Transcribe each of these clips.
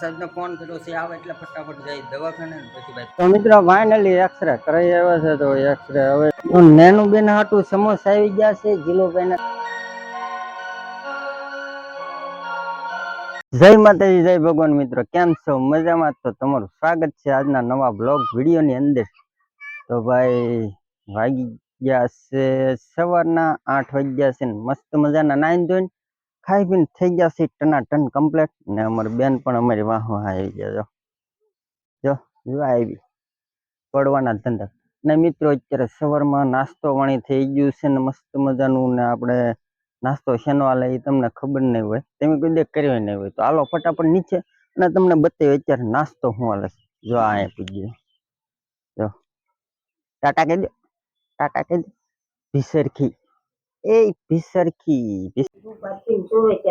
સાહેબને ફોન કર્યો છે, આવે એટલે ફટાફટ જાય દવાખાને. પછી ભાઈ, તો મિત્રો ફાઇનલી એક્સરે કરાઈ આવ્યા છે, તો એક્સરે હવે નેનું બેન હાટું સમોસા આવી ગયા છે જીલુભાઈ જય માતાજી, જય ભગવાન મિત્રો, કેમ છો? મજામાં? તો તમારું સ્વાગત છે આજના નવા બ્લોગ વિડીયોની અંદર. તો ભાઈ, વાગી ગયા છે સવારના આઠ વાગ્યા છે મસ્ત મજાના નાઈન ધોઈને. ખાઈ પીને થઈ ગયા છે ટના ટન કમ્પ્લેટ ને અમારી બેન પણ અમારી વાહ વાહ આવી ગયા, જો. જો જો આવી. પડવાના ધંધા. ને મિત્રો, અત્યારે સવારમાં નાસ્તો વાણી થઈ ગયું છે ને મસ્ત મજાનું ને આપણે નાસ્તો શેનો હાલે એ તમને ખબર નહીં હોય. તમે કોઈ દે કર્યો નહીં હોય. તો હાલો ફટાફટ નીચે અને તમને બતાવ્યું અત્યારે નાસ્તો શું હાલે છે. જો આ અહીંયા પૂછ્યું જો. ટાટા કહી ટાટા કહી દો. ભીસરખી. એ ભીસરખી ભીસ-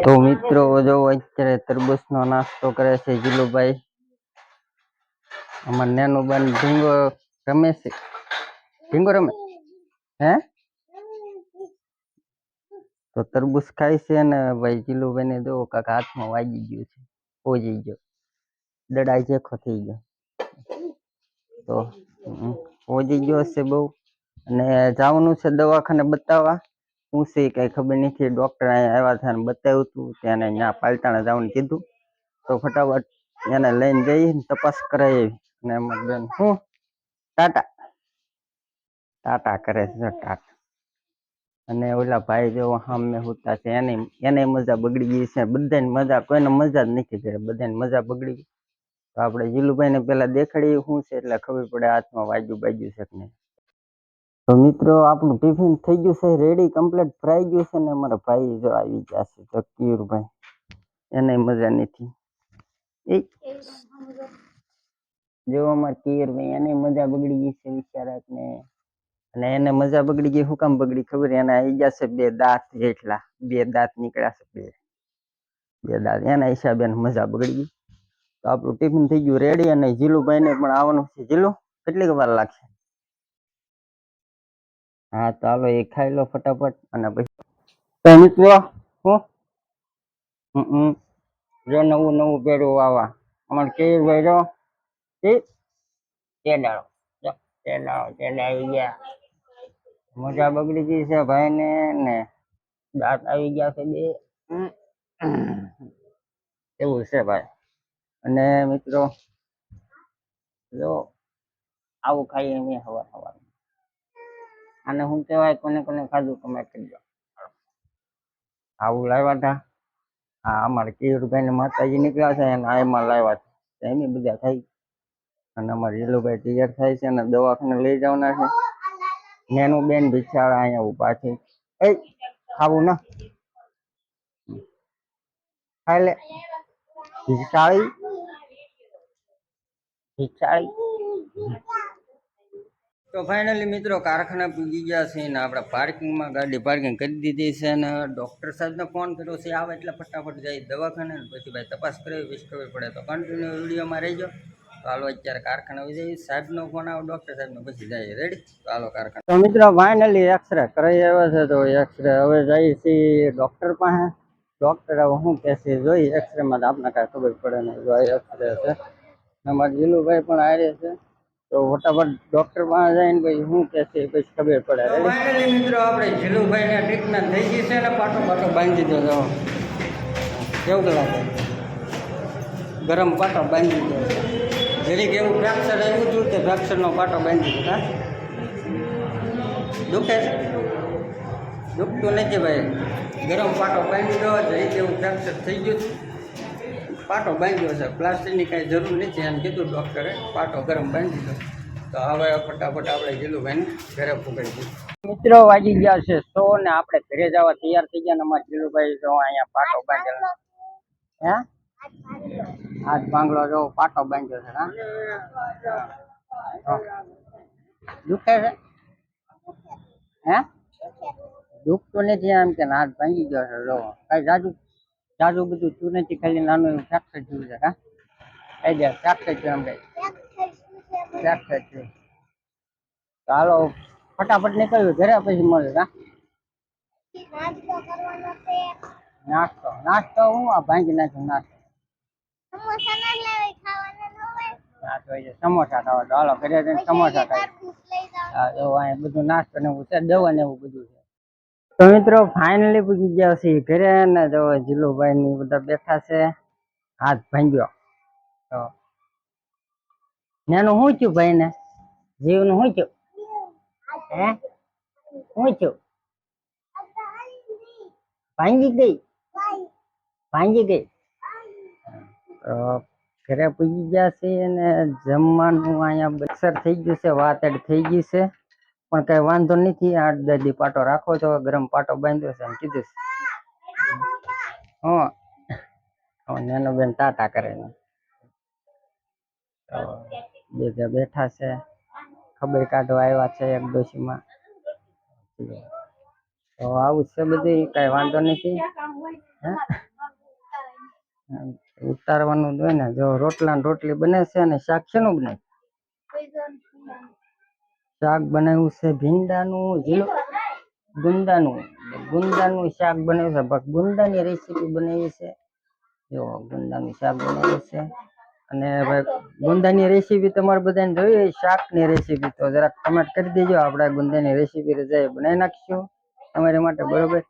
તો મિત્રો જો અત્યારે તરબૂચનો નાસ્તો કરે છે જીલુભાઈ અમાર નેનું બેન ઢીંગો રમે છે ઢીંગો રમે હે તો તરબૂચ ખાય છે ને ભાઈ જીલુભાઈ ને જો કાક હાથમાં વાગી ગયું છે પોજી ગયો દડાઈ જેખો થઈ ગયો તો હમ, પોજી ગયો છે બહુ અને જવાનું છે દવાખાને બતાવવા શું છે કઈ ખબર નથી. ડોક્ટર અહીંયા આવ્યા હતા અને બતાવ્યું હતું ત્યાં પાલતાણા જવાનું કીધું. તો ફટાફટ એને લઈને જઈ તપાસ કરાવી અને મતદાન શું ટાટા. ટાટા કરે છે ટાટા. અને ઓલા ભાઈ જો સામે હોતા છે. એની એને મજા બગડી ગઈ છે. બધાને મજા, કોઈને મજા જ નથી કરે. બધાને મજા બગડી ગઈ. તો આપણે જીલુભાઈને પેલા દેખાડી શું છે એટલે ખબર પડે હાથમાં વાગ્યું બાજ્યું છે કે નહીં. તો મિત્રો, આપણું ટિફિન થઈ ગયું છે રેડી કમ્પ્લીટ ફ્રાઈ ગયું છે ને અમારા ભાઈ જો આવી ગયા છે જકીરભાઈ એને મજા નથી. જો અમાર કિયરભાઈ, એને મજા બગડી ગઈ છે વિચારક ને. અને એને મજા બગડી ગઈ કામ બગડી ખબર, એને આવી ગયા છે બે દાંત જેટલા. બે દાંત નીકળ્યા છે બે. બે દાંત. એના હિસાબે એને મજા બગડી ગઈ. તો આપણું ટિફિન થઈ ગયું રેડી અને જીલુભાઈ ને પણ આવવાનું છે. જીલુ, કેટલીક વાર લાગશે? હા હાલો એ ખાઈ લો ફટાફટ અને પછી તો મિત્રો હું. જો નવું નવું પેરું આવા. અમારે કેવી તે તેડાળો તેડાળો તેડા આવી ગયા. મજા બગડી ગઈ છે ભાઈ ને ને દાંત આવી ગયા છે બે. એવું છે ભાઈ. અને મિત્રો, જો, આવું ખાઈએ અમે હવાર હવાર આને શું કહેવાય કોને કોને ખાધું તમે કહેજો આવું લાવ્યા હતા. હા, અમારે કેયુરભાઈ ને માતાજી નીકળ્યા છે અને આમાં લાવ્યા છે. એની બધા થઈ અને અમારે જીલુભાઈ તૈયાર થાય છે અને દવાખાને લઈ જવાના છે. નેનું બેન બિચારા અહીંયા ઊભા છે. એ, ખાવું ના. ખાઈ લે. ભિચાળી તો ફાઇનલી મિત્રો કારખાના પૂજી ગયા છે ને આપણે પાર્કિંગમાં ગાડી પાર્કિંગ કરી દીધી છે અને ડૉક્ટર સાહેબને ફોન કર્યો છે, આવે એટલે ફટાફટ જાય દવાખાને પછી ભાઈ તપાસ કરવી ખબર પડે તો કન્ટિન્યુ વિડીયોમાં રહીજો. તો હાલો અત્યારે કારખાના આવી સાહેબનો ફોન આવે ડૉક્ટર સાહેબનો, પછી જાય રેડી તો હાલો કારખાના. તો મિત્રો ફાઇનલી એક્સરે કરાવી આવ્યા છે, તો એક્સરે હવે જઈએ છીએ ડૉક્ટર પાસે. ડૉક્ટર હવે શું કહેશે જોઈ એક્સરેમાં તો આપણે કાંઈ ખબર પડે નહીં. જો એક્સરે છે. અમારા જીલુભાઈ પણ હારે છે. તો ફટાફટ ડોક્ટર પાસે જઈને પછી શું કહેશે એ પછી ખબર પડે. ફાઇનલી મિત્રો આપણે જીલુભાઈને ટ્રીટમેન્ટ થઈ ગઈ છે ને પાટો પાટો બાંધી દીધો કેવું લાગે? ગરમ પાટો બાંધી દીધો જરીક એવું ફ્રેક્ચર આવ્યું હતું તે ફ્રેક્ચરનો પાટો બાંધી દીધો હા? દુખે છે? દુખતું નથી ભાઈ. ગરમ પાટો બાંધી દો જરીક એવું ફ્રેક્ચર થઈ ગયું હતું પાટો બાંધ્યો છે. પ્લાસ્ટિકની કાંઈ જરૂર નથી એમ કીધું ડૉક્ટરે. પાટો ગરમ બાંધી દો. તો હવે ફટાફટ આપણે જીલુભાઈને ઘરે પકડી દીધું મિત્રો વાગી ગયા છે સો ને આપણે ઘરે જવા તૈયાર થઈ ગયા ને જીલુભાઈ જો અહીંયા પાટો બાંધેલો હે? આજ બાંગલો જો પાટો બાંધ્યો છે, હા? દુખે છે? હે? દુખતું નથી એમ કે હાથ ભાંગી ગયો છે, જો. કઈ જાજુ જાજુ બધું તું નથી ખાલી નાનું એવું ફ્રેક્ચર જેવું છે હા? કઈ દે ફ્રેક્ચર થયું એમ કઈ ફ્રેક્ચર થયું ચાલો હાલો ફટાફટ નીકળ્યું ઘરે પછી મળે હા? નાસ્તો નાસ્તો હું આ ભાંગી નાખ્યો નાસ્તો. સમોસા છે ખાવા ચાલો ઘરે સમોસા અહીંયા બધું નાસ્તો ને એવું છે દવા ને એવું બધું છે. તો મિત્રો ફાઇનલી પૂગી ગયા છે ઘરે ને જો જીલુભાઈ ની બધા બેઠા છે, હાથ ભાંગ્યો. તો નાનું શું થયું ભાઈ ને જીવનું શું થયું? હે? શું થયું? ભાંગી ગઈ? ભાંગી ગઈ? તો ઘરે પૂછી ગયા છે અને જમવાનું અહીંયા બસર થઈ ગયું છે, વાતડ થઈ ગઈ છે. પણ કઈ વાંધો નથી આઠ દસ દી પાટો રાખો છો ગરમ પાટો બાંધ્યો છે એમ કીધું હં. નેનો બેન ટાટા કરે બે બેઠા છે. ખબર કાઢવા આવ્યા છે એક ડોશીમાં. તો આવું છે બધું કઈ વાંધો નથી? ઉતારવાનું જ હોય ને જો રોટલા ને રોટલી બને છે અને શાક શેનું બને શાક બનાવ્યું છે ભીંડાનું ઝીલું ગુંદાનું ગુંદાનું શાક બનાવ્યું છે. પણ ગુંદાની રેસીપી બનાવી છે. જો ગુંદાનું શાક બનાવ્યું છે. અને ભાઈ ગુંદાની રેસીપી તમારે બધાને હોય શાકની રેસીપી તો જરાક કમેન્ટ કરી દેજો. આપણે ગુંદાની રેસીપી રજાએ બનાવી નાખીશું. તમારી માટે બરોબર.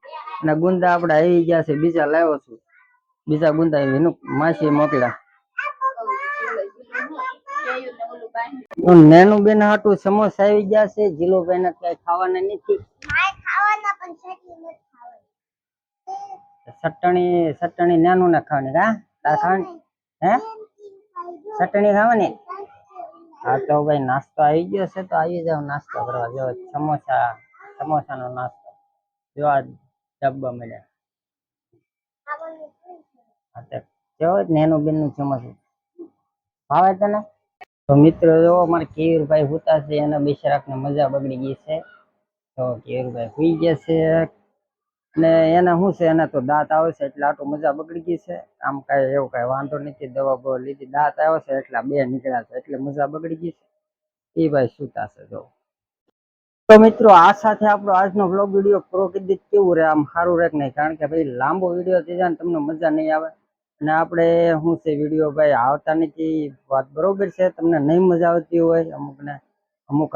અને ગુંદા આપણે આવી ગયા છે. બીજા લાવ્યો છું. બીજા ગુંદા એનું માસી મોકલ્યા. નેનું બેન હાટું સમોસા આવી ગયા છે જીલો બેન કઈ ખાવાના નથી. ખાવાના પણ ચટણી ચટણી ચટણી નાનું ના ખાવાની કા? તાર ખાવાની? હે? ચટણી ખાવાની? હા તો ભાઈ નાસ્તો આવી ગયો છે તો આવી જાવ નાસ્તો કરવા. જો સમોસા સમોસાનો નાસ્તો. જો આ ડબ્બા મળ્યા તો કેવો નેનું બેનનું સમોસું ભાવે તને? તો મિત્રો, જો અમારે કેયુરભાઈ હુતા છે, એના બિચારાક ને મજા બગડી ગઈ છે. તો કેયુરભાઈ હુઈ ગયા છે. ને એના શું છે, એના તો દાંત આવે છે, એટલે આટલું મજા બગડી ગઈ છે. આમ કાંઈ એવું કાંઈ વાંધો નથી, દવા બવા લીધી, દાંત આવે છે, એટલા બે નીકળ્યા છે, એટલે મજા બગડી ગઈ છે. એ ભાઈ સુતા છે, જો. તો મિત્રો, આ સાથે આપણો આજનો બ્લોગ વીડિયો પૂરો કીધી કેવું રહે, આમ સારું રહે કે નહીં? કારણ કે ભાઈ લાંબો વીડિયો થઈ જાય તમને મજા નહીં આવે. અને આપણે શું છે, વીડિયો ભાઈ આવતા નથી. વાત બરોબર છે, તમને નહીં મજા આવતી હોય, અમુકને, અમુક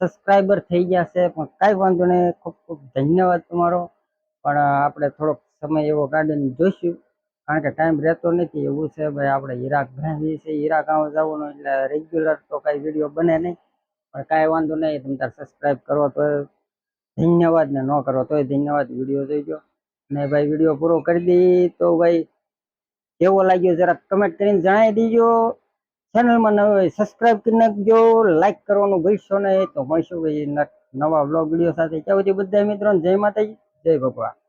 સબસ્ક્રાઈબર થઈ ગયા છે, પણ કાંઈ વાંધો નહીં. ખૂબ ખૂબ ધન્યવાદ તમારો. પણ આપણે થોડોક સમય એવો કાઢીને જોઈશું, કારણ કે ટાઈમ રહેતો નથી. એવું છે ભાઈ, આપણે હીરાક ભાઈ છે, હીરા ગામ જવાનું એટલે રેગ્યુલર તો કાંઈ વીડિયો બને નહીં. પણ કાંઈ વાંધો નહીં, તમે તાર સબસ્ક્રાઈબ કરો તો ધન્યવાદ ને ન કરો તોય ધન્યવાદ. વીડિયો જોઈજો. ને ભાઈ, વીડિયો પૂરો કરી દઈ તો ભાઈ કેવો લાગ્યો જરા કમેન્ટ કરીને જણાવી દેજો. ચેનલમાં નવો સબસ્ક્રાઇબ કરી નાખજો લાઈક કરવાનું ભૂલશો નહીં. તો મળશું નવા બ્લોગ વીડિયો સાથે. ત્યાં સુધી બધા મિત્રો જય માતાજી, જય ભગવાન.